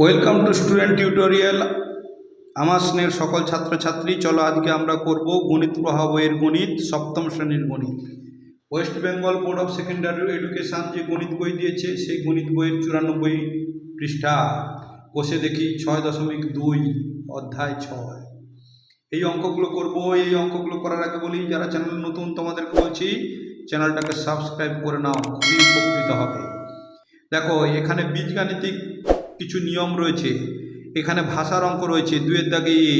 Welcome to student tutorial আমার স্নেহের সকল ছাত্রছাত্রী, চলো আজকে আমরা করব গণিত প্রভাব বইয়ের গণিত, সপ্তম শ্রেণির গণিত। West Bengal Board of Secondary Education যে গণিত বই দিয়েছে, সেই গণিত বইয়ের চুরানব্বই পৃষ্ঠা। কষে দেখি ছয় দশমিক দুই, অধ্যায় ছয়। এই অঙ্কগুলো করব, এই অঙ্কগুলো করার আগে বলি, যারা চ্যানেল নতুন, তোমাদেরকে বলছি, চ্যানেলটাকে সাবস্ক্রাইব করে নাও, খুবই উপকৃত হবে। দেখো, এখানে বীজগাণিতিক কিছু নিয়ম রয়েছে, এখানে ভাষার অঙ্ক রয়েছে, দুয়ের দাগে এ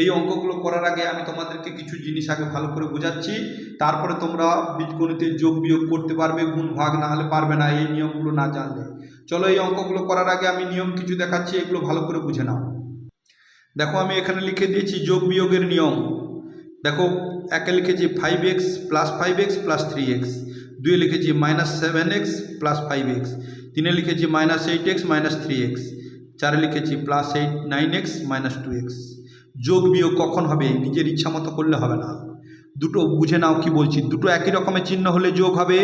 এই অঙ্কগুলো করার আগে আমি তোমাদেরকে কিছু জিনিস আগে ভালো করে বোঝাচ্ছি, তারপরে তোমরা বীজগণিতের যোগ বিয়োগ করতে পারবে, গুণ ভাগ না হলে পারবে না, এই নিয়মগুলো না জানলে। চলো এই অঙ্কগুলো করার আগে আমি নিয়ম কিছু দেখাচ্ছি, এগুলো ভালো করে বুঝে নাও। দেখো আমি এখানে লিখে দিয়েছি যোগ বিয়োগের নিয়ম। দেখো একে লিখেছি five x plus five x plus three x দুয়ে লিখেছি minus seven x plus five x তিনে লিখেছি minus eight x minus three x চারে লিখেছি plus eight nine x minus two x যোগ বিয়োগ কখন হবে? নিজের ইচ্ছা মতো করলে হবে না। দুটো বুঝে নাও কি বলছি। দুটো একই রকমের চিহ্ন হলে যোগ হবে,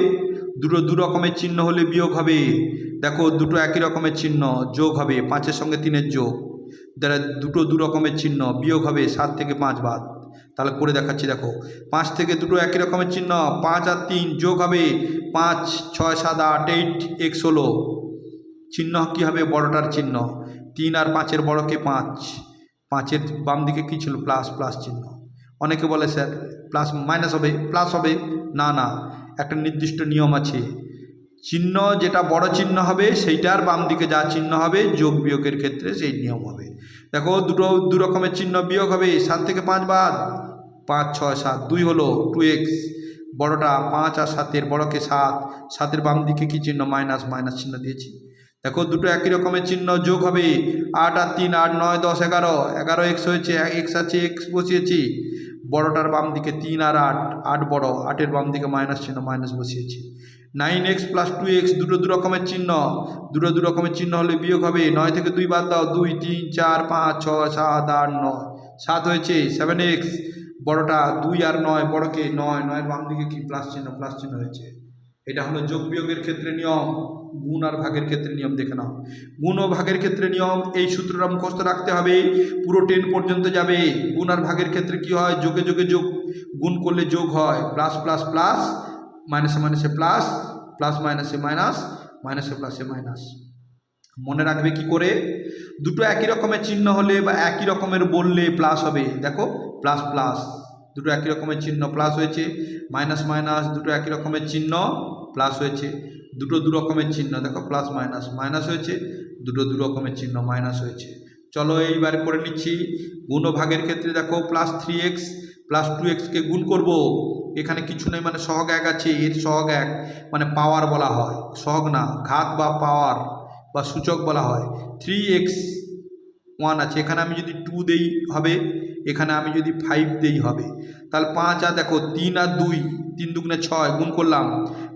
দুটো দু রকমের চিহ্ন হলে বিয়োগ হবে। দেখো, দুটো একই রকমের চিহ্ন, যোগ হবে, পাঁচের সঙ্গে তিনের যোগ। দ্বারা দুটো দু রকমের চিহ্ন, বিয়োগ হবে, সাত থেকে পাঁচ বাদ। তাহলে করে দেখাচ্ছি, দেখো। পাঁচ থেকে দুটো একই রকমের চিহ্ন, পাঁচ আর তিন যোগ হবে পাঁচ, ছয়, সাত, আট, এইট এক ষোলো চিহ্ন কী হবে? বড়টার চিহ্ন। তিন আর পাঁচের বড়কে পাঁচ। পাঁচের বাম দিকে কী ছিল? প্লাস প্লাস চিহ্ন। অনেকে বলে, স্যার, প্লাস, মাইনাস হবে, প্লাস হবে। না না, একটা নির্দিষ্ট নিয়ম আছে। চিহ্ন যেটা বড় চিহ্ন হবে, সেইটার বাম দিকে যা চিহ্ন হবে, যোগ বিয়োগের ক্ষেত্রে সেই নিয়ম হবে। দেখো, দুটো দু রকমের চিহ্ন বিয়োগ হবে, সাত থেকে পাঁচ বাদ। পাঁচ, ছয়, সাত, দুই হলো টু এক্স বড়টা পাঁচ আর সাতের বড়কে সাত। সাতের বাম দিকে কী চিহ্ন? মাইনাস মাইনাস চিহ্ন দিয়েছি। দেখো, দুটো একই রকমের চিহ্ন যোগ হবে। আট আর তিন, আট, নয়, দশ, এগারো। এগারো এক্স হয়েছে এক্স আছে এক্স বসিয়েছি। বড়টার বাম দিকে তিন আর আট। আট বড়, আটের বাম দিকে মাইনাস চিহ্ন, মাইনাস বসিয়েছি। Nine x plus two x দুটো দু রকমের চিহ্ন। দুটো দু রকমের চিহ্ন হলে বিয়োগ হবে। নয় থেকে দুই বাদ দাও। দুই, তিন, চার, পাঁচ, ছয়, সাত, আট, নয়। সাত হয়েছে সেভেন এক্স বড়টা দুই আর নয়, বড়কে নয়, নয়ের বাম দিকে কি প্লাস চিহ্ন প্লাস চিহ্ন হয়েছে? এটা হলো যোগ বিয়োগের ক্ষেত্রে নিয়ম, গুণ আর ভাগের ক্ষেত্রে নিয়ম দেখে নাও। গুণ ও ভাগের ক্ষেত্রে নিয়ম, এই সূত্রটা মুখস্থ রাখতে হবে, পুরো টেন পর্যন্ত যাবে। গুণ আর ভাগের ক্ষেত্রে কি হয়? যোগে যোগে যোগ, গুণ করলে যোগ হয়। প্লাস প্লাস প্লাস, মাইনাসে মাইনাসে প্লাস প্লাস, মাইনাসে মাইনাস, মাইনাসে প্লাসে মাইনাস। মনে রাখবে কি করে? দুটো একই রকমের চিহ্ন হলে বা একই রকমের বললে প্লাস হবে। দেখো প্লাস প্লাস দুটো একই রকমের চিহ্ন প্লাস হয়েছে মাইনাস মাইনাস দুটো একই রকমের চিহ্ন প্লাস হয়েছে, দুটো দু রকমের চিহ্ন, দেখো প্লাস মাইনাস মাইনাস হয়েছে, দুটো দু রকমের চিহ্ন মাইনাস হয়েছে। চলো এইবার করে নিচ্ছি গুণ ভাগের ক্ষেত্রে দেখো plus three x plus two এক্সকে গুণ করব। এখানে কিছু নেই মানে সহগ এক আছে, এর সহগ এক মানে পাওয়ার বলা হয়, সহগ না, ঘাত বা পাওয়ার বা সূচক বলা হয়। থ্রি এক্স ওয়ান আছে, এখানে আমি যদি টু দেই, হবে এখানে আমি যদি ফাইভ দেই হবে, তাহলে পাঁচ আর দেখো তিন আর দুই, তিন দুগুণে ছয় গুণ করলাম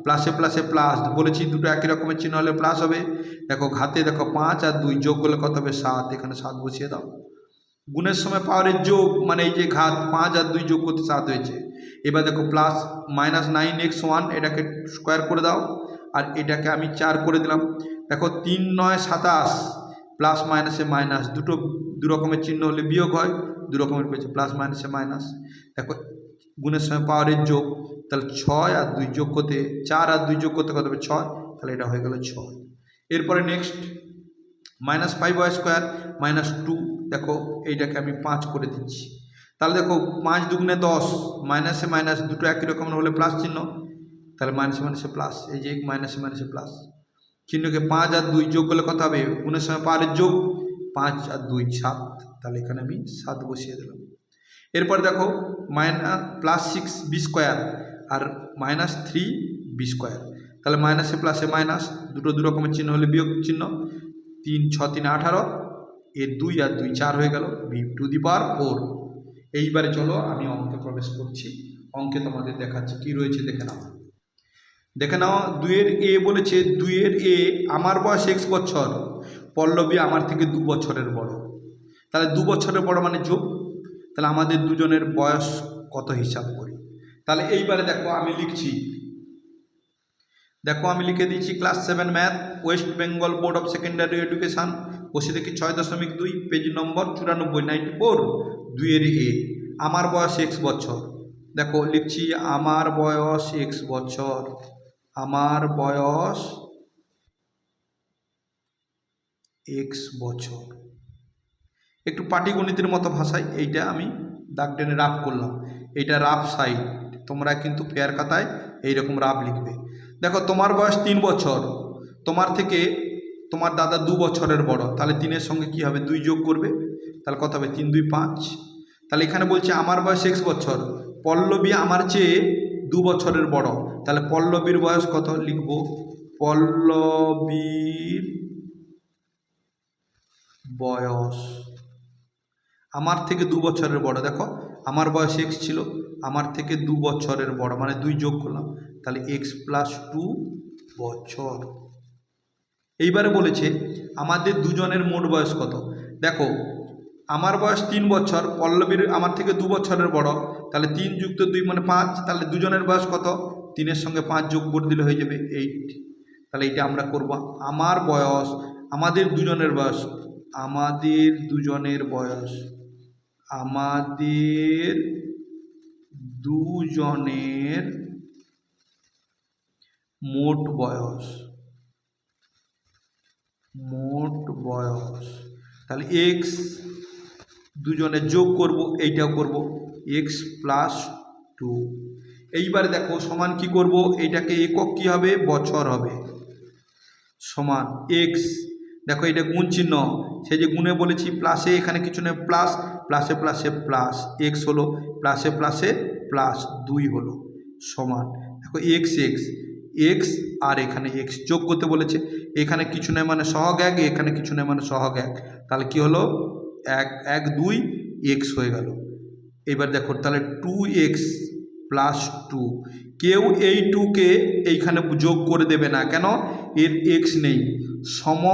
প্লাসে প্লাসে প্লাস বলেছি দুটো একই রকমের চিহ্ন হলে প্লাস হবে, দেখো ঘাতে দেখো পাঁচ আর দুই যোগ করলে কত হবে সাত, এখানে সাত বসিয়ে দাও। গুণের সময় পাওয়ারের যোগ মানে এই যে ঘাত, পাঁচ আর দুই যোগ করতে সাত হয়েছে, এবার দেখো plus minus nine x one এটাকে স্কোয়ার করে দাও, আর এটাকে আমি চার করে দিলাম, দেখো তিন নয় সাতাশ প্লাস মাইনাসে মাইনাস দুটো দু রকমের চিহ্ন হলে বিয়োগ হয় দু রকমের পেয়েছে প্লাস মাইনাসে মাইনাস দেখো, গুণের সময় পাওয়ারের যোগ, তাহলে ছয় আর দুই যোগ করতে, চার আর দুই যোগ করতে কত হবে? ছয়। তাহলে এটা হয়ে গেল ছয়। এরপরে next minus five y square minus two দেখো, এইটাকে আমি পাঁচ করে দিচ্ছি। তাহলে দেখো, পাঁচ দুগুণে দশ মাইনাসে মাইনাস দুটো একই রকম হলে প্লাস চিহ্ন। তাহলে মাইনাসে মাইনাসে প্লাস এই যে মাইনাসে মাইনাসে প্লাস চিহ্নকে পাঁচ আর দুই যোগ করলে কত হবে? গুণের সময় পাওয়ারের যোগ, পাঁচ আর দুই, সাত। তাহলে এখানে আমি সাত বসিয়ে দিলাম। এরপর দেখো minus plus six b square আর মাইনাস থ্রি বি স্কোয়ার তাহলে মাইনাসে প্লাসে মাইনাস দুটো দু রকমের চিহ্ন হলে বিয়োগ চিহ্ন। তিন, ছ, তিন, আঠারো এর দুই আর দুই, চার হয়ে গেল b to the power four এইবারে চলো, আমি অঙ্কে প্রবেশ করছি। অঙ্কে তোমাদের দেখাচ্ছি, কি রয়েছে দেখে নাও। দেখে নাও, দুইয়ের এ বলেছে, দুইয়ের এ আমার বয়স এক্স বছর, পল্লবী আমার থেকে দু বছরের বড়। তাহলে দু বছরের বড় মানে যোগ। তাহলে আমাদের দুজনের বয়স কত হিসাব করি? তাহলে এইবারে দেখো আমি লিখছি। দেখো আমি লিখে দিয়েছি class seven math West Bengal Board of Secondary Education বসে দেখি ছয় দশমিক দুই পেজ নম্বর চুরানব্বই নাইনটি ফোর দুইয়ের এ। আমার বয়স এক্স বছর। দেখো লিখছি আমার বয়স এক্স বছর। আমার বয়স এক্স বছর। একটু পাটিগণিতের মতো ভাষায় এইটা আমি দাগ টেনে রাফ করলাম। এইটা রাফ সাইড। তোমরা কিন্তু ফেয়ার খাতায় এইরকম রাফ লিখবে। দেখো, তোমার বয়স তিন বছর। তোমার থেকে তোমার দাদা দু বছরের বড়। তাহলে তিনের সঙ্গে কি হবে? দুই যোগ করবে। তাহলে কত হবে? তিন, দুই, পাঁচ। তাহলে এখানে বলছে, আমার বয়স এক্স বছর। পল্লবী আমার চেয়ে দু বছরের বড়। তাহলে পল্লবীর বয়স কত লিখব? পল্লবীর বয়স আমার থেকে দু বছরের বড়, দেখো, আমার বয়স এক্স ছিল, আমার থেকে দু বছরের বড় মানে দুই যোগ করলাম, তাহলে এক্স প্লাস টু বছর। এইবারে বলেছে, আমাদের দুজনের মোট বয়স কত? দেখো, আমার বয়স তিন বছর, পল্লবীর আমার থেকে দু বছরের বড়, তাহলে তিন যুক্ত দুই মানে পাঁচ, তাহলে দুজনের বয়স কত? তিনের সঙ্গে পাঁচ যোগ করে দিলে হয়ে যাবে এইট তাহলে এইটা আমরা করব, আমার বয়স, আমাদের দুজনের বয়স, আমাদের দুজনের বয়স। আমাদের দুজনের মোট বয়স। মোট বয়স। তাহলে এক্স দুজনে যোগ করব, এইটাও করব। এক্স প্লাস টু এইবারে দেখো সমান কি করব? এটাকে একক কি হবে? বছর হবে। সমান এক্স দেখো এটা গুণ চিহ্ন। সেই যে গুণে বলেছি প্লাসে এখানে কিছু নেই প্লাস প্লাসে প্লাসে প্লাস এক্স হলো প্লাসে প্লাসে প্লাস দুই হলো, সমান। দেখো এক্স এক্স এক্স আর এখানে এক্স যোগ করতে বলেছে। এখানে কিছু নেই মানে সহগ এক, এখানে কিছু নেই মানে সহগ এক। তাহলে কি হলো? এক এক, দুই এক্স হয়ে গেল। এবার দেখো, তাহলে টু এক্স প্লাস টু কেউ এই টুকে এইখানে যোগ করে দেবে না। কেন? এর এক্স নেই। সম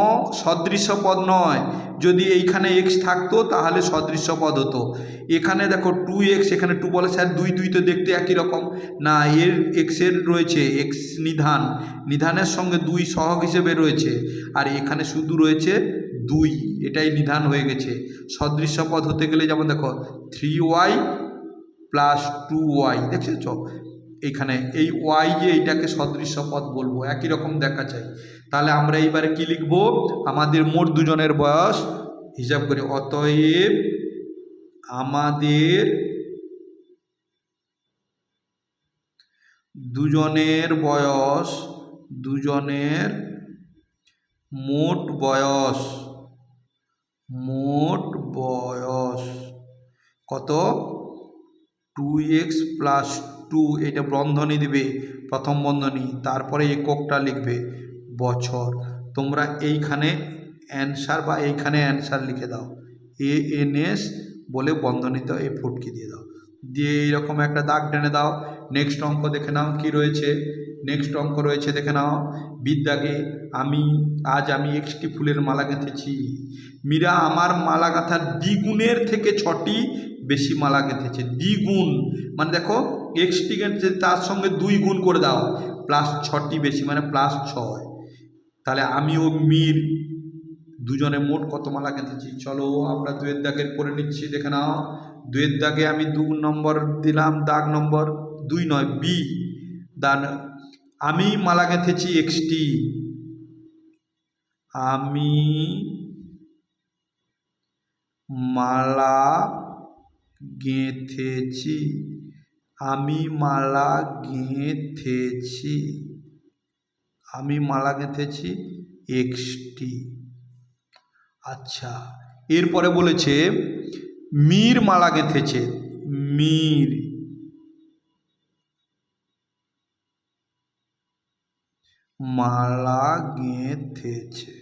সদৃশ্য পদ নয়। যদি এইখানে এক্স থাকতো, তাহলে সদৃশ্য পদ হতো। এখানে দেখো টু এক্স এখানে টু বলে স্যার দুই দুই তো দেখতে একই রকম। না, এর এক্সের রয়েছে এক্স নিধান। নিধানের সঙ্গে দুই সহগ হিসেবে রয়েছে। আর এখানে শুধু রয়েছে দুই, এটাই নিধান হয়ে গেছে। সদৃশ্য পদ হতে গেলে যেমন দেখো three y plus two y দেখেছ? এইখানে এই ওয়াই এইটাকে সদৃশ্য পদ বলব, একই রকম দেখা চাই তাহলে আমরা এইবারে কি লিখব? আমাদের মোট দুজনের বয়স, হিসাব করে, অতএব আমাদের দুজনের বয়স, দুজনের মোট বয়স মোট বয়স কত? টু এক্স প্লাস টু এটা বন্ধনী দিবে, প্রথম বন্ধনী, তারপরে এককটা লিখবে, বছর। তোমরা এইখানে অ্যান্সার বা এইখানে অ্যান্সার লিখে দাও। এ এন এস বলে বন্ধনীতে এই ফুটকি দিয়ে দাও। দিয়ে এইরকম একটা দাগ টেনে দাও। নেক্সট অঙ্ক দেখে নাও কি রয়েছে। নেক্সট অঙ্ক রয়েছে দেখে নাও। বিদ্যাকে আমি, আজ আমি একটি ফুলের মালা গেঁথেছি। মীরা আমার মালা গাঁথার দ্বিগুণের থেকে ছটি বেশি মালা গেঁথেছে। দ্বিগুণ। মানে দেখো এক্সটি গেঁথেছে তার সঙ্গে দুই গুণ করে দাও প্লাস ছটি বেশি মানে প্লাস ছয়, তাহলে আমি ও মীর দুজনে মোট কত মালা গেঁথেছি চলো আমরা দুয়ের দাগের করে নিচ্ছি, দেখে নাও। দুয়ের দাগে আমি দু নম্বর দিলাম, দাগ নম্বর দুই নয় বি দান, আমি মালা গেঁথেছি এক্সটি আমি মালা গেঁথেছি আমি মালা গেঁথেছি। আমি মালা গেঁথেছি এক্সটি আচ্ছা এরপরে বলেছে, মীর মালা গেঁথেছে, মীর। মালা গেঁথেছে,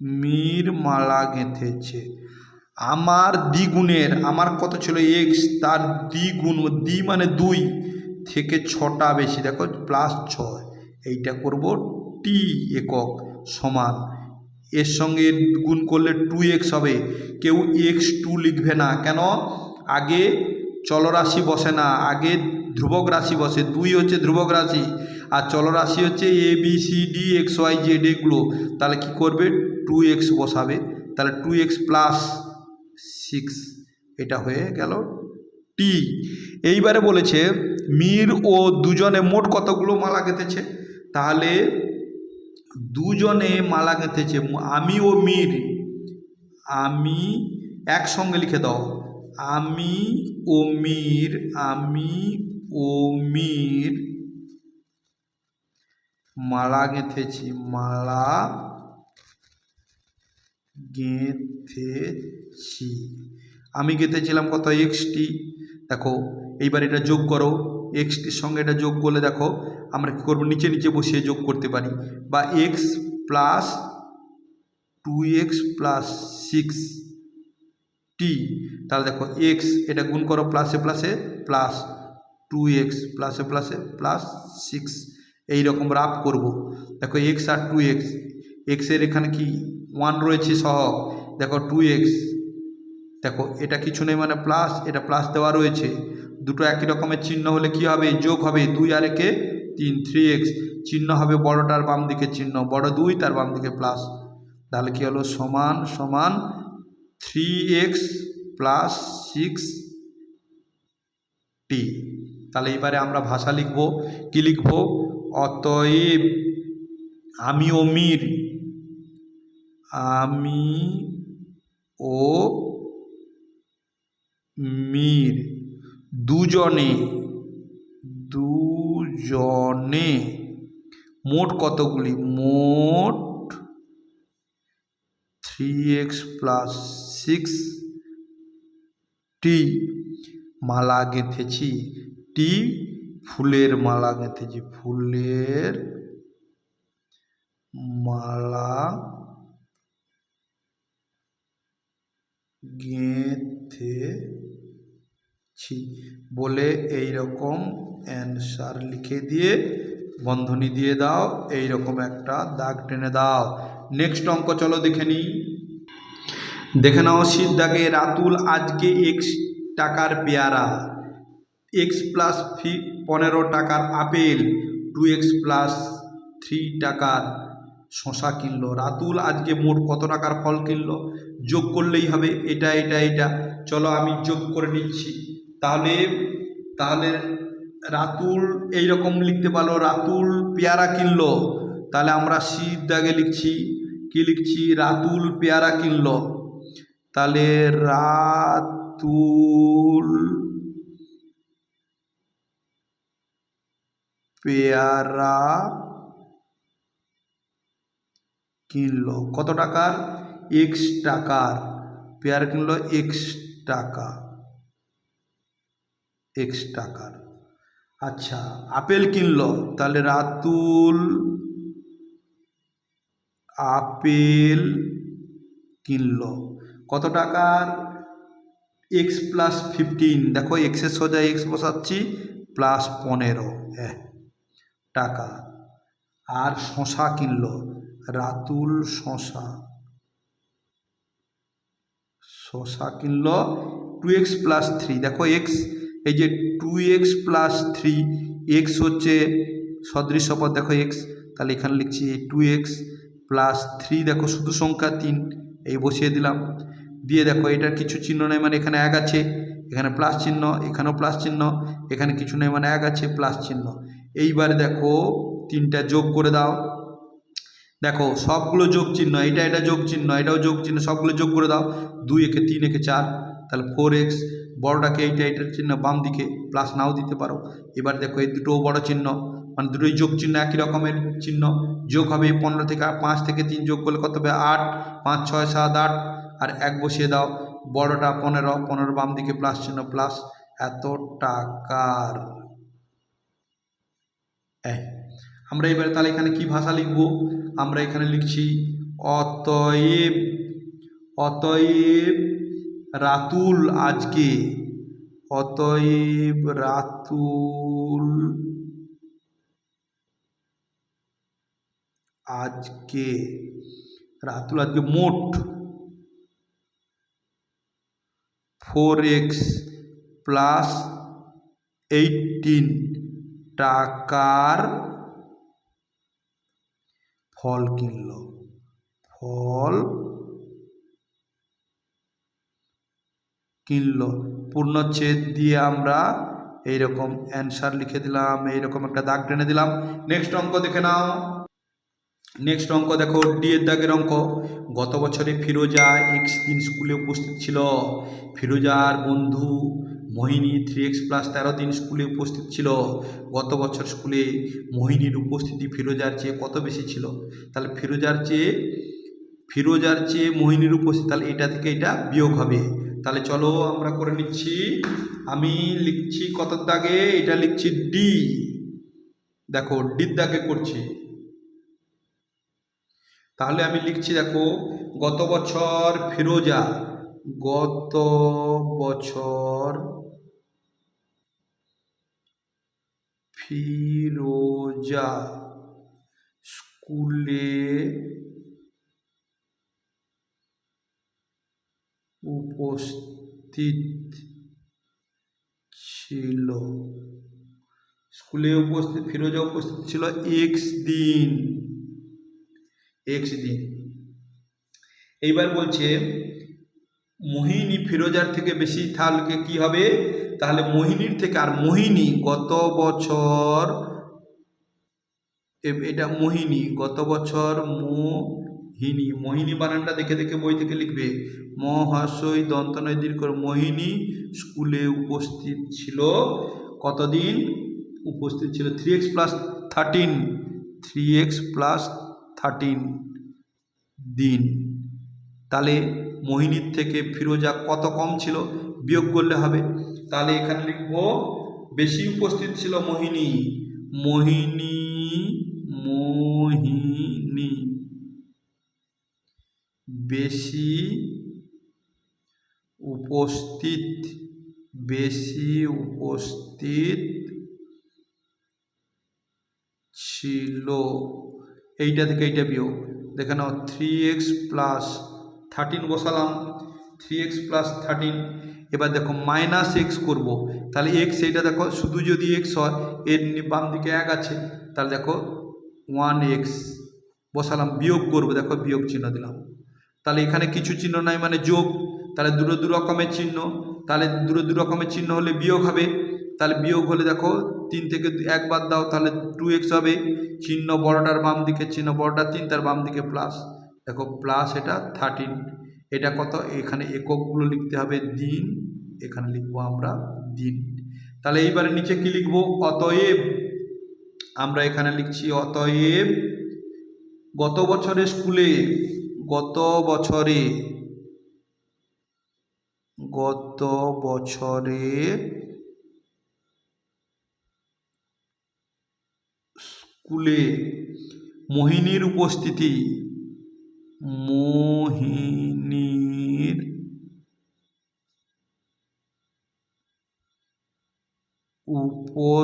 মীর মালা গেঁথেছে। আমার দ্বিগুণের, আমার কত ছিল এক্স তার দ্বিগুণ, দ্বি মানে দুই, থেকে ছটা বেশি, দেখো প্লাস ছয়, এইটা করব টি একক সমান, এর সঙ্গে গুণ করলে টু এক্স হবে, কেউ এক্স টু লিখবে না, কেন? আগে চলরাশি বসে না, আগে ধ্রুবক রাশি বসে, দুই হচ্ছে ধ্রুবক রাশি, আর চলরাশি হচ্ছে a b c d x y z এগুলো, তাহলে কী করবে? টু এক্স বসাবে, তাহলে টু এক্স প্লাস সিক্স এটা হয়ে গেল টি এইবারে বলেছে, মীর ও দুজনে মোট কতগুলো মালা গেঁথেছে? তাহলে দুজনে মালা গেঁথেছে, আমি ও মীর। আমি একসঙ্গে লিখে দাও। আমি ও মীর, আমি ও মীর। মালা গেঁথেছি মালা গেঁথেছি। আমি গেঁথেছিলাম কত এক্সটি দেখো, এইবার এটা যোগ করো। এক্সটির সঙ্গে এটা যোগ করলে দেখো, আমরা কী করব? নিচে নিচে বসিয়ে যোগ করতে পারি। বা x plus two x plus six টি। তাহলে দেখো, এক্স এটা গুণ করো প্লাসে প্লাসে প্লাস টু এক্স প্লাসে প্লাসে প্লাস সিক্স। এইরকম রাফ করব। দেখো, এক্স আর টু এক্স। এক্সের এখানে কি ওয়ান রয়েছে সহ দেখো, টু এক্স দেখো, এটা কিছু নেই মানে প্লাস এটা প্লাস দেওয়া রয়েছে। দুটো একই রকমের চিহ্ন হলে কি হবে? যোগ হবে দুই আর একে তিন থ্রি এক্স চিহ্ন হবে বড়টার বাম দিকে চিহ্ন, বড় দুই, তার বাম দিকে প্লাস তাহলে কী হলো? সমান সমান থ্রি এক্স প্লাস সিক্স টি তাহলে এবারে আমরা ভাষা লিখব। কি লিখব? অতএব আমি ও মীর, আমি ও মীর। দুজনে দুজনে। মোট কতগুলি? মোট থ্রি এক্স প্লাস সিক্স টি মালা গেঁথেছি। টি ফুলের মালা গেঁথেছি। ফুলের মালা গেঁথেছি বলে এই রকম অ্যান্সার লিখে দিয়ে, বন্ধনী দিয়ে দাও এই রকম একটা দাগ টেনে দাও। নেক্সট অঙ্ক চলো দেখে নিই। দেখে নাও দাগে রাতুল আজকে এক্স টাকার পেয়ারা। এক্স প্লাস ফি পনেরো টাকার apple. Two x plus three টাকার শশা কিনলো। রাতুল আজকে মোট কত টাকার ফল কিনলো? যোগ করলেই হবে এটা এটা এটা। চলো আমি যোগ করে নিচ্ছি। তাহলে তাহলে রাতুল এই রকম লিখতে পারল, রাতুল পেয়ারা কিনলো। তাহলে আমরা শীত দাগে লিখছি, কি লিখছি? রাতুল পেয়ারা কিনলো। তাহলে রাতুল পেয়ারা কিনলো। কত টাকার? এক্স টাকার। পেয়ারা কিনলো এক্স টাকা। এক্স টাকার। আচ্ছা আপেল কিনলো, তাহলে রাতুল আপেল কিনলো। কত টাকার? এক্স প্লাস ফিফটিন দেখো এক্সের সোজা এক্স বসাচ্ছি প্লাস পনেরো টাকা। আর শশা কিনলো, রাতুল শশা। শশা কিনলো টু এক্স প্লাস থ্রি দেখো এক্স এই যে two x plus three x হচ্ছে সদৃশ পদ, দেখো এক্স তাহলে এখানে লিখছি এই টু এক্স প্লাস থ্রি দেখো শুধু সংখ্যা তিন, এই বসিয়ে দিলাম। দিয়ে দেখো এটার কিছু চিহ্ন নেই মানে এখানে এক আছে, এখানে প্লাস চিহ্ন, এখানেও প্লাস চিহ্ন, এখানে কিছু নেই মানে এক আছে প্লাস চিহ্ন। এইবারে দেখো তিনটা যোগ করে দাও। দেখো সবগুলো যোগ চিহ্ন, এটা এটা যোগ চিহ্ন, এটাও যোগ চিহ্ন, সবগুলো যোগ করে দাও। দুই একে তিন একে চার তাহলে ফোর এক্স বড়টাকে এইটা এইটার চিহ্ন বাম দিকে প্লাস নাও দিতে পারো। এবার দেখো এই দুটোও বড় চিহ্ন মানে দুটোই যোগ চিহ্ন একই রকমের চিহ্ন। যোগ হবে পনেরো থেকে পাঁচ থেকে তিন যোগ করলে কত হবে? আট, পাঁচ, ছয়, সাত, আট। আর এক বসিয়ে দাও, বড়টা পনেরো পনেরো বাম দিকে প্লাস চিহ্ন প্লাস এত টাকার। আমরা এবারে তাহলে এখানে কি ভাষা লিখব? আমরা এখানে লিখছি অতএব অতএব রাতুল আজকে। অতএব রাতুল আজকে রাতুল আজকে মোট ফোর এক্স প্লাস এইটিন টাকার ফল কিনল। ফল কিনলো। পূর্ণচ্ছেদ দিয়ে আমরা এইরকম অ্যান্সার লিখে দিলাম, এইরকম একটা দাগ টেনে দিলাম। নেক্সট অঙ্ক দেখে নাও। নেক্সট অঙ্ক দেখো ডি এর দাগের অঙ্ক। গত বছরে ফিরোজা এক্স দিন স্কুলে উপস্থিত ছিল। ফিরোজার বন্ধু মোহিনী থ্রি এক্স প্লাস তেরো দিন স্কুলে উপস্থিত ছিল। গত বছর স্কুলে মোহিনীর উপস্থিতি ফিরোজার চেয়ে কত বেশি ছিল? তাহলে ফিরোজার চেয়ে ফিরোজার চেয়ে মোহিনীর উপস্থিতি, তাহলে এটা থেকে এটা বিয়োগ হবে। তাহলে চলো আমরা করে নিচ্ছি। আমি লিখছি কত দাগে? এটা লিখছি ডি দেখো ডির দাগে করছি। তাহলে আমি লিখছি, দেখো, গত বছর ফিরোজা, গত বছর ফিরোজা স্কুলে উপস্থিত ছিল। স্কুলে উপস্থিত, ফিরোজা উপস্থিত ছিল এক্স দিন। এক্স দিন। এইবার বলছে, মোহিনী ফিরোজার থেকে বেশি তাহলে কি হবে? তাহলে মোহিনীর থেকে, আর মোহিনী গত বছর এটা মোহিনী, গত বছর মোহিনী মোহিনী বানানটা দেখে দেখে বই থেকে লিখবে। মহাশয় দন্ত নয় দীর্ঘ মোহিনী স্কুলে উপস্থিত ছিল। কতদিন? উপস্থিত ছিল three x plus thirteen three x plus thirteen দিন। তাহলে মোহিনীর থেকে ফিরোজা কত কম ছিল? বিয়োগ করলে হবে। তাহলে এখানে লিখব, বেশি উপস্থিত ছিল মোহিনী। মোহিনী বেশি উপস্থিত বেশি উপস্থিত ছিল। এইটা থেকে এইটা বিয়োগ। দেখে নাও থ্রি এক্স প্লাস থার্টিন বসালাম। থ্রি এক্স প্লাস থার্টিন এবার দেখো মাইনাস এক্স করব। তাহলে এক্স এইটা দেখো, শুধু যদি এক্স হয়, এর বাম দিকে এক আছে। তাহলে দেখো ওয়ান এক্স বসালাম, বিয়োগ করব। দেখো, বিয়োগ চিহ্ন দিলাম। তাহলে এখানে কিছু চিহ্ন নাই মানে যোগ। তাহলে দুটো দু রকমের চিহ্ন। তাহলে দুটো দু রকমের চিহ্ন হলে বিয়োগ হবে। তাহলে বিয়োগ হলে দেখো তিন থেকে এক বাদ দাও, তাহলে টু এক্স হবে। চিহ্ন বড়টার বাম দিকে, চিহ্ন বড়টার তিন, তার বাম দিকে প্লাস দেখো প্লাস এটা থার্টিন এটা কত? এখানে এককগুলো লিখতে হবে দিন। এখানে লিখব আমরা দিন। তাহলে এইবারে নিচে কি লিখব? অতএব। আমরা এখানে লিখছি অতএব। গত বছরে স্কুলে গত বছরে গত বছরে স্কুলে মোহিনীর উপস্থিতি মোহিনীর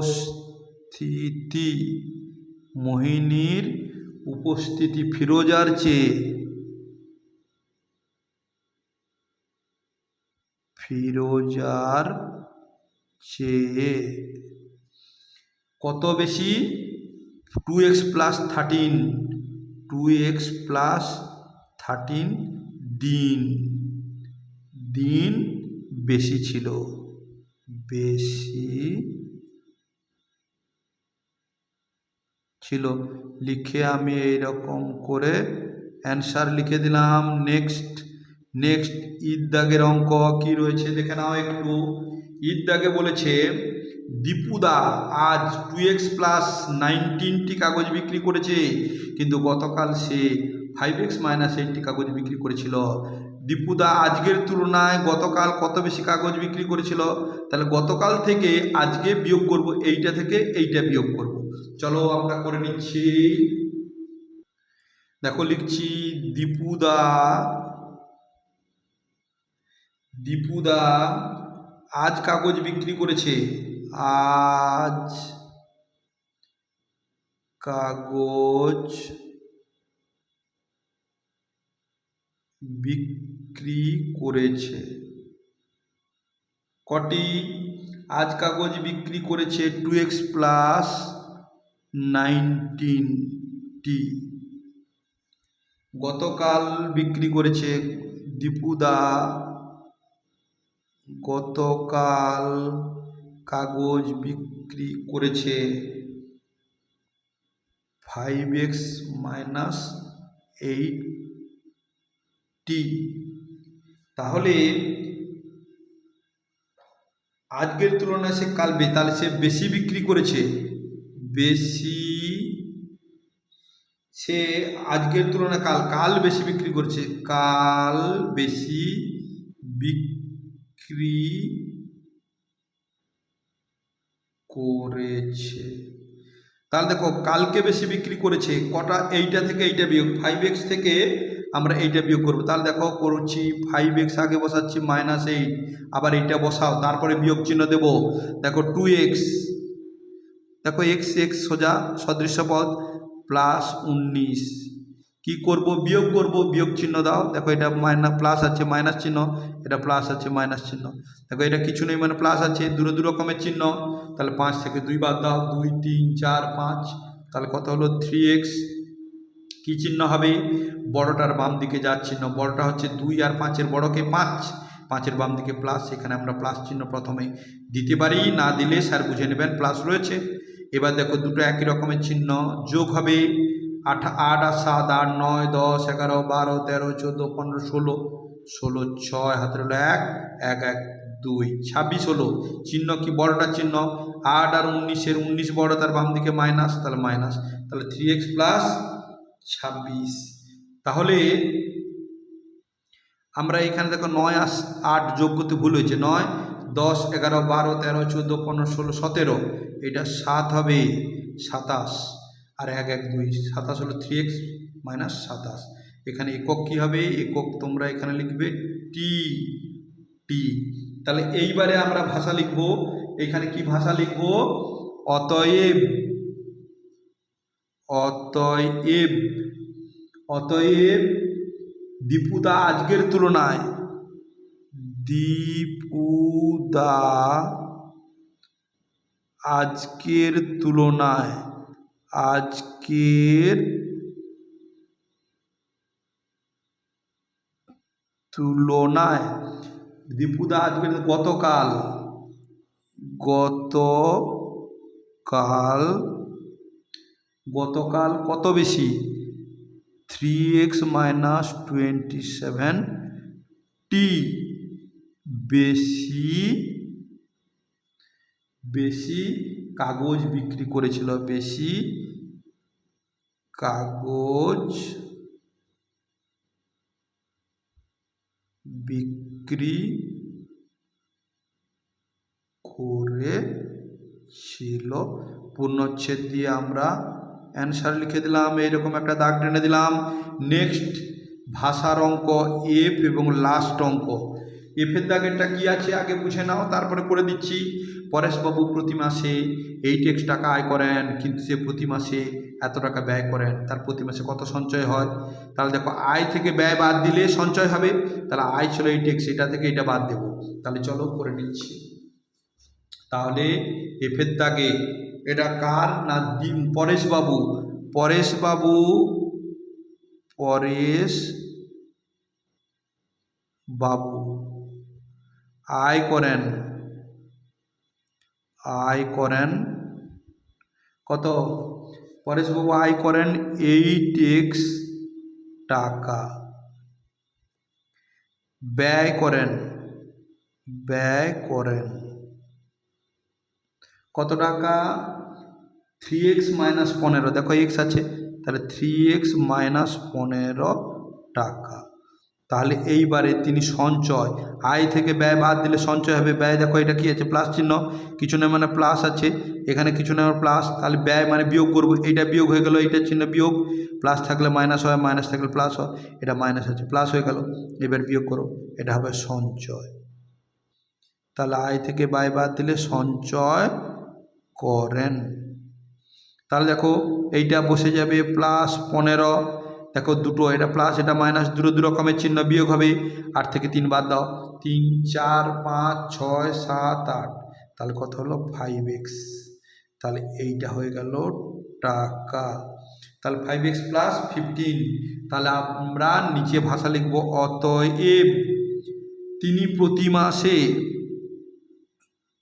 উপস্থিতি মোহিনীর উপস্থিতি ফিরোজার চেয়ে ফিরোজার চেয়ে কত বেশি? Two x plus thirteen two x plus thirteen দিন। দিন বেশি ছিল। বেশি ছিল। লিখে আমি এইরকম করে অ্যান্সার লিখে দিলাম। নেক্সট নেক্সট ঈদ দাগের অঙ্ক কি রয়েছে? দেখে নাও একটু। ঈদ দাগে বলেছে, দীপুদা আজ টু এক্স প্লাস নাইনটিনটি কাগজ বিক্রি করেছে। কিন্তু গতকাল সে ফাইভ এক্স মাইনাস এইটটি কাগজ বিক্রি করেছিল। দীপুদা, আজকের তুলনায় গতকাল কত বেশি কাগজ বিক্রি করেছিল? তাহলে গতকাল থেকে আজকে বিয়োগ করব, এইটা থেকে এইটা বিয়োগ করব। চলো আমরা করে নিচ্ছি। দেখো লিখছি, দীপুদা দীপুদা আজ কাগজ বিক্রি করেছে। আজ কাগজ বিক্রি করেছে। কটি? আজ কাগজ বিক্রি করেছে টু এক্স প্লাস নাইনটিনটি গতকাল বিক্রি করেছে দীপুদা গতকাল কাগজ বিক্রি করেছে ফাইভ এক্স মাইনাস এইট টি। তাহলে আজকের তুলনায় সে কাল তাহলে সে বেশি বিক্রি করেছে। বেশি সে আজকের তুলনায় কাল কাল বেশি বিক্রি করছে। কাল বেশি বিক্রি করেছে। তাহলে দেখো, কালকে বেশি বিক্রি করেছে, কটা এইটা থেকে এইটা বিয়োগ ফাইভ এক্স থেকে আমরা এইটা বিয়োগ করব। তাহলে দেখো, করছি ফাইভ এক্স আগে বসাচ্ছি মাইনাস এইট আবার এইটা বসাও, তারপরে বিয়োগ চিহ্ন দেবো। দেখো টু এক্স দেখো এক্স এক্স সোজা সদৃশ্য পদ প্লাস উনিশ। কি করব? বিয়োগ করব, বিয়োগ চিহ্ন দাও। দেখো এটা মাইনাস প্লাস আছে মাইনাস চিহ্ন। এটা প্লাস আছে মাইনাস চিহ্ন। দেখো এটা কিছু নেই মানে প্লাস আছে দূরে দু রকমের চিহ্ন। তাহলে পাঁচ থেকে দুই বাদ দাও, দুই, তিন, চার, পাঁচ। তাহলে কত হলো? থ্রি এক্স কী চিহ্ন হবে? বড়টার বাম দিকে যার চিহ্ন, বড়টা হচ্ছে দুই আর পাঁচের বড়কে পাঁচ। পাঁচের বাম দিকে প্লাস এখানে আমরা প্লাস চিহ্ন প্রথমে দিতে পারি, না দিলে স্যার বুঝে নেবেন প্লাস রয়েছে। এবার দেখো দুটো একই রকমের চিহ্ন যোগ হবে। আট আট আর সাত, আট, নয়, দশ, এগারো, বারো, তেরো, চোদ্দ, পনেরো, ষোলো। ষোলো, ছয় হাতের হলো এক এক এক, দুই। ছাব্বিশ হলো। চিহ্ন কি? বড়টার চিহ্ন। আট আর উনিশের, উনিশ বড়, তার বাম দিকে মাইনাস, তাহলে মাইনাস। তাহলে থ্রি এক্স প্লাস ছাব্বিশ। তাহলে আমরা এখানে দেখো নয় আস আট যোগ করতে ভুল হয়েছে। নয়, দশ, এগারো, বারো, তেরো, চোদ্দ, পনেরো, ষোলো, সতেরো। এটা সাত হবে সাতাশ। আর এক এক দুই, সাতাশ হলো থ্রি এক্স মাইনাস সাতাশ। এখানে একক কী হবে? একক তোমরা এখানে লিখবে টি টি তাহলে এইবারে আমরা ভাষা লিখব। এখানে কি ভাষা লিখব? অতএব অতএব অতএব দীপুদা আজকের তুলনায়, দীপুদা আজকের তুলনায় আজকের তুলনায়, দীপুদা আজকের গতকাল গতকাল গতকাল কত বেশি? Three x minus twenty seven টি বেশি বেশি কাগজ বিক্রি করেছিল, বেশি কাগজ বিক্রি করেছিল। পূর্ণচ্ছেদ দিয়ে আমরা অ্যান্সার লিখে দিলাম এইরকম একটা দাগ টেনে দিলাম। নেক্সট ভাষার অঙ্ক এফ এবং লাস্ট অঙ্ক। এফের দাগেরটা কী আছে? আগে বুঝে নাও, তারপরে করে দিচ্ছি। পরেশবাবু প্রতি মাসে এইট এক্স টাকা আয় করেন, কিন্তু সে প্রতি মাসে এত টাকা ব্যয় করেন, তার প্রতি মাসে কত সঞ্চয় হয়? তাহলে দেখো, আয় থেকে ব্যয় বাদ দিলে সঞ্চয় হবে, তাহলে আয় ছিল এই এক্স এটা থেকে এটা বাদ দেবো। তাহলে চলো করে নিচ্ছি। তাহলে এফের দাগে, এটা কার না ডিম? পরেশবাবু। পরেশবাবু, পরেশ বাবু। আয় করেন। আয় করেন। কত? পরেশবাবু আয় করেন এইট এক্স টাকা। ব্যয় করেন ব্যয় করেন। কত টাকা? থ্রি এক্স মাইনাস পনেরো। দেখো এক্স আছে। তাহলে থ্রি এক্স মাইনাস পনেরো টাকা। তাহলে এইবারে তিনি সঞ্চয়। আয় থেকে ব্যয় বাদ দিলে সঞ্চয় হবে। ব্যয় দেখো এটা কি আছে? প্লাস চিহ্ন। কিছু না মানে প্লাস আছে। এখানে কিছু না প্লাস। তাহলে ব্যয় মানে বিয়োগ করব। এইটা বিয়োগ হয়ে গেল এইটার চিহ্ন বিয়োগ। প্লাস থাকলে মাইনাস হয়, মাইনাস থাকলে প্লাস হয়। এটা মাইনাস আছে, প্লাস হয়ে গেল। এবার বিয়োগ করো। এটা হবে সঞ্চয়। তাহলে আয় থেকে ব্যয় বাদ দিলে সঞ্চয় করেন। তাহলে দেখো এইটা বসে যাবে প্লাস পনেরো। দেখো দুটো, এটা প্লাস এটা মাইনাস দুটো দু রকমের চিহ্ন বিয়োগ হবে। আট থেকে তিন বাদ দাও। তিন, চার, পাঁচ, ছয়, সাত, আট। তাহলে কত হলো? ফাইভ এক্স তাহলে এইটা হয়ে গেল টাকা। তাহলে ফাইভ এক্স প্লাস ফিফটিন তাহলে আমরা নিচে ভাষা লিখব অতএব তিনি প্রতি মাসে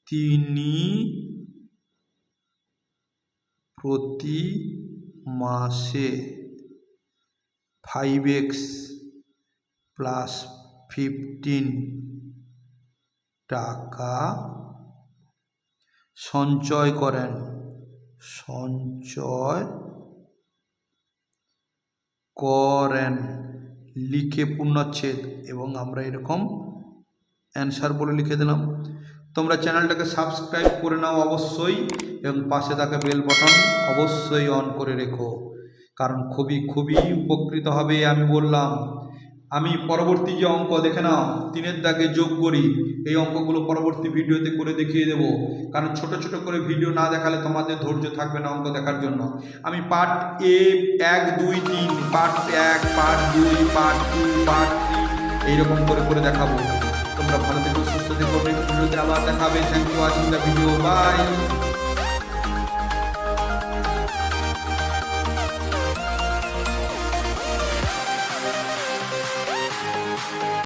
তিনি প্রতি মাসে ফাইভ এক্স প্লাস ফিফটিন টাকা সঞ্চয় করেন। সঞ্চয় করেন। লিখে পূর্ণচ্ছেদ এবং আমরা এরকম অ্যান্সার বলে লিখে দিলাম। তোমরা চ্যানেলটাকে সাবস্ক্রাইব করে নাও অবশ্যই এবং পাশে থাকা বেল বটন অবশ্যই অন করে রেখো। কারণ খুবই খুবই উপকৃত হবে আমি বললাম। আমি পরবর্তী যে অঙ্ক দেখে নাও, তিনের দাগে যোগ করি, এই অঙ্কগুলো পরবর্তী ভিডিওতে করে দেখিয়ে দেবো। কারণ ছোট ছোট করে ভিডিও না দেখালে তোমাদের ধৈর্য থাকবে না অঙ্ক দেখার জন্য। আমি পার্ট এ, এক, দুই, তিন পার্ট এক পার্ট দুই পার্ট টু পার্ট থ্রি এইরকম করে করে দেখাবো। তোমরা ভালো থেকো, সুস্থ থেকো আবার দেখাবে। Thank you video by